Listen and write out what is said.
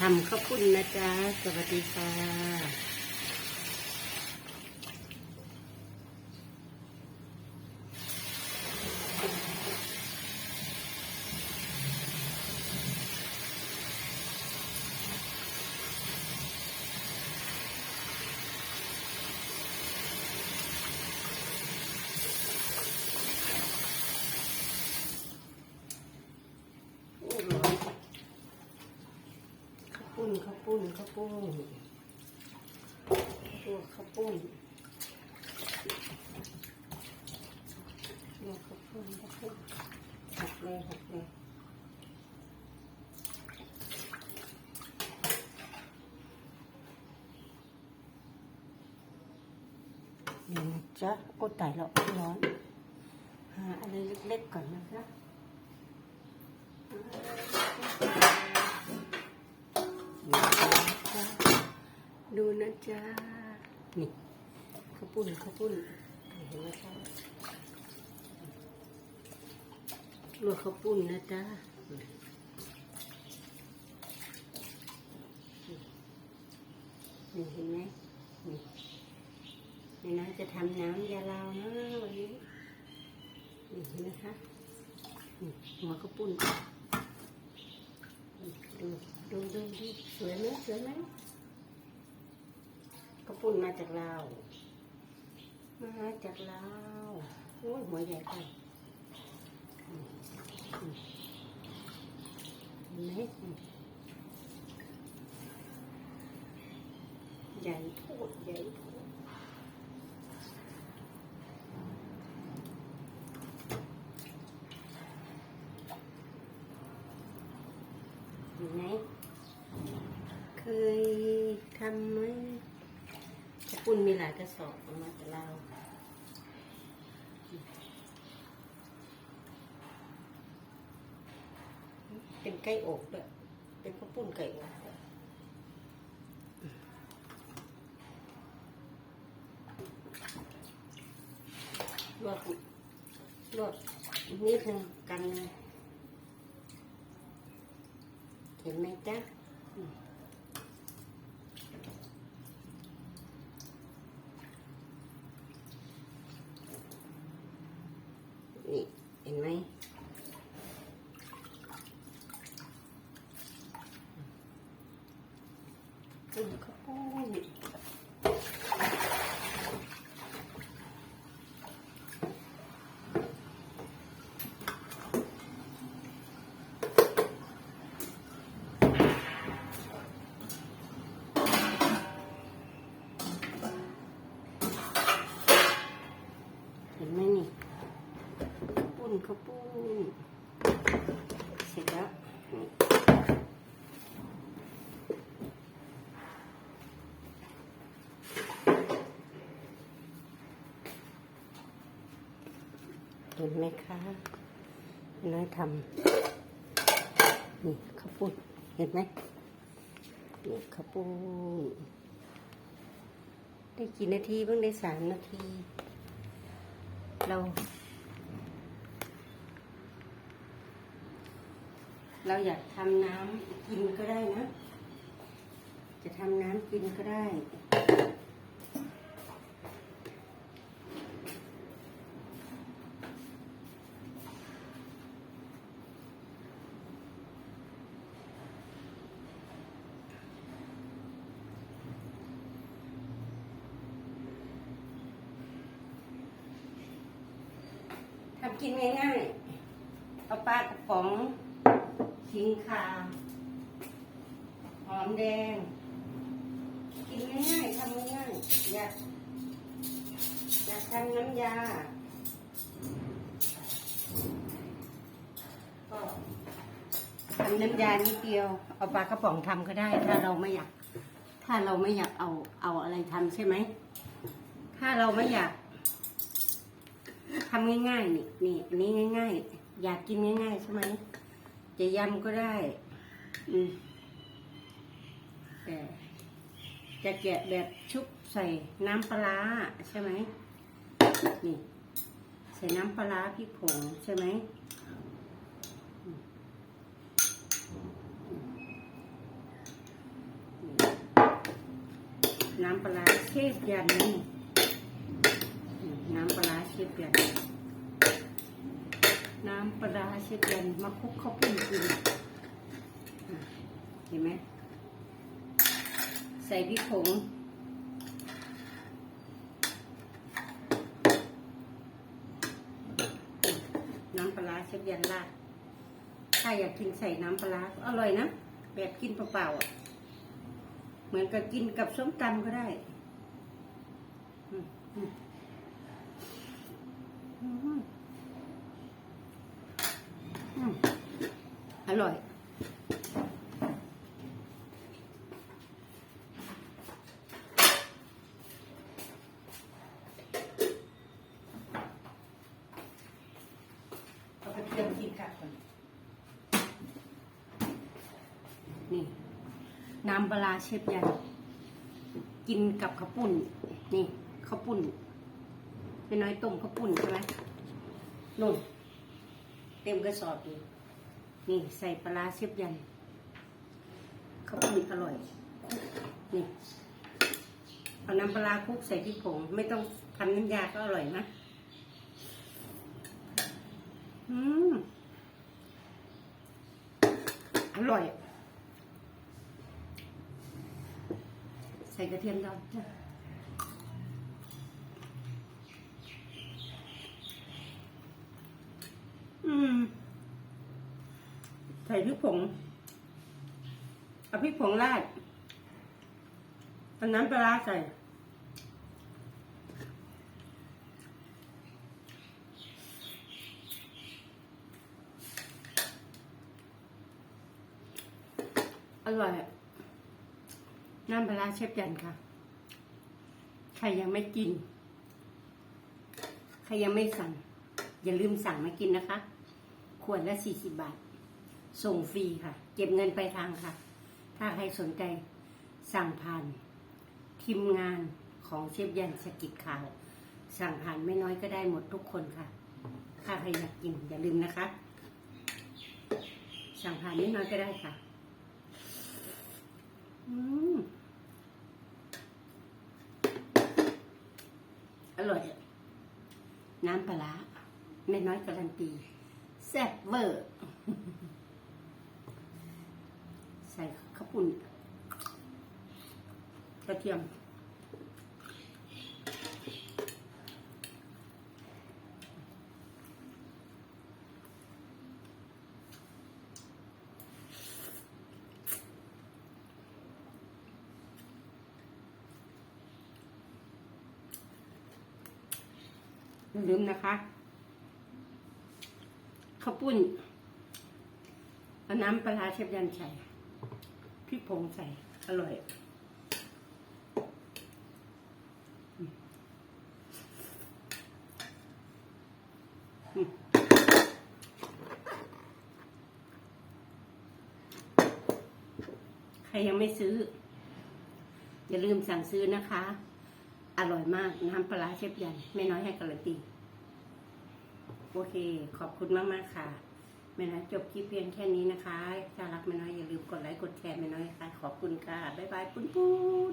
ทำข้าวปุ้นนะจ๊ะ สวัสดีค่ะ โอ้ร้อนข้าวปุ้นข้าว ปุ้นข้าวปุ้นตัวข้าวปุ้นตัวข้าวปุ้นข้าวปุ้นหักเลยหักเลยเดี๋ยวนะจ๊ะโอ้ตายแล้วร้อนหาอะไรเล็กๆก่อนนะคะ ดูนะจ๊ะ นี่ข้าวปุ้นข้าวปุ้นเห็นไหมคะลวกข้าวปุ้นนะจ๊ะนี่เห็นไหมนี่นี่นะจะทำน้ำยาลาวนะวันนี้นี่เห็นไหมคะนี่หัวข้าวปุ้นดูดูดูดูสวยไหมสวยไหมข้าว ปุ้นมาจากลาวมาจากลาวโอ้ยหัวใหญ่ไปอืมอืมเห็นไหมอืมใหญ่โพดใหญ่โพดเห็นไหมเคยทำไหม ปุ้นมีหลายกระสอบเอามาจากลาวเป็นไก่อกด้วยเป็นข้าวปุ้นไก่อกด้วยลวกลวกนิดนึงกัน เห็นไหมจ๊ะอืมนี่เห็นไหม ปุ้นข้าวปุ้นเห็นไหมนี่ข้าวปุ้นข้าวปุ้นเสร็จแล้วนี่ เห็นไหมคะน้อยทำนี่ข้าวปุ้นเห็นไหมนี่ข้าวปุ้นได้กี่นาทีเพิ่งได้สามนาที เรา เราอยากทำน้ำกินก็ได้นะ จะทำน้ำกินก็ได้ ทำกินง่ายๆเอาปลากระป๋องขิงขาหอมแดง กินง่ายๆทำง่ายๆอยากอยากทำน้ำยา ก็ทำน้ำยานิดเดียว เอาปลากระป๋องทำก็ได้ ถ้าเราไม่อยาก ถ้าเราไม่อยากเอาเอาอะไรทำใช่ไหม ถ้าเราไม่อยาก ทำง่ายๆนี่นี่อันนี้ง่าย ๆ อยากกินง่ายๆใช่ไหมจะยำก็ได้ อืมแต่จะแกะแบบชุบใส่น้ำปลาใช่ไหมนี่ ใส่น้ำปลาพริกผงใช่ไหมน้ำปลาเชฟยันนี่น้ ชฟยันน้ำปลาเชฟยันมาคุกข้าวปุ้นกินะเห็นไหมใส่พริกผงน้ำปลาเชฟยันราดถ้าอยากกินใส่น้ำปลาอร่อยนะ แบบกินเปล่าๆอะเหมือนกับกินกับส้มตำก็ได้ อืมอืม อืมอืมอร่อย เอาไปเตรียมกินกับก่อนนี่ น้ำปลาร้าเชฟยัน กินกับข้าวปุ้น นี่ข้าวปุ้น เป็นน้อยต้มข้าวปุ้นใช่ไหมนุ่นเต็มกระสอบอยู่นี่ใส่ปลาเชฟยันข้าวปุ้นอร่อย นี่เอาน้ำปลาคลุกใส่พริกผง ไม่ต้องทำน้ำยาก็อร่อยนะอืมอร่อย ใส่กระเทียมดองจ้ะ อืม ใส่พริกผงเอาพริกผงราดเอาน้ำปลาใส่ อร่อยน้ำปลาเชฟยันค่ะ ใครยังไม่กิน ใครยังไม่สั่ง อย่าลืมสั่งมากินนะคะ วดละสี่สิบบาท ส่งฟรีค่ะ เก็บเงินไปลายทางค่ะ ถ้าใครสนใจสั่งผ่าน ทีมงานของเชฟยันสกิดข่าว สั่งผ่านไม่น้อยก็ได้หมดทุกคนค่ะ ถ้าใครอยากกินอย่าลืมนะคะ สั่งผ่านไม่น้อยก็ได้ค่ะ อืมอร่อย น้ำปลาร้าแม่น้อยการันตี แซ่บเวอร์ใส่ข้าวปุ้นกระเทียม ลืมนะคะ ข้าวปุ้นเอาน้ำปลาเชฟยันใส่พริกผงใส่ อร่อยใครยังไม่ซื้อ อย่าลืมสั่งซื้อนะคะ อร่อยมากน้ำปลาร้าเชฟยัน ไม่น้อยให้การันตี โอเค ขอบคุณมากมากค่ะแม่น้อยจบคลิปเพียงแค่นี้นะคะถ้ารักแม่น้อยอย่าลืมกดไลค์กดแชร์แม่น้อยค่ะ ขอบคุณค่ะ บ๊ายบายปุ้นปุ้น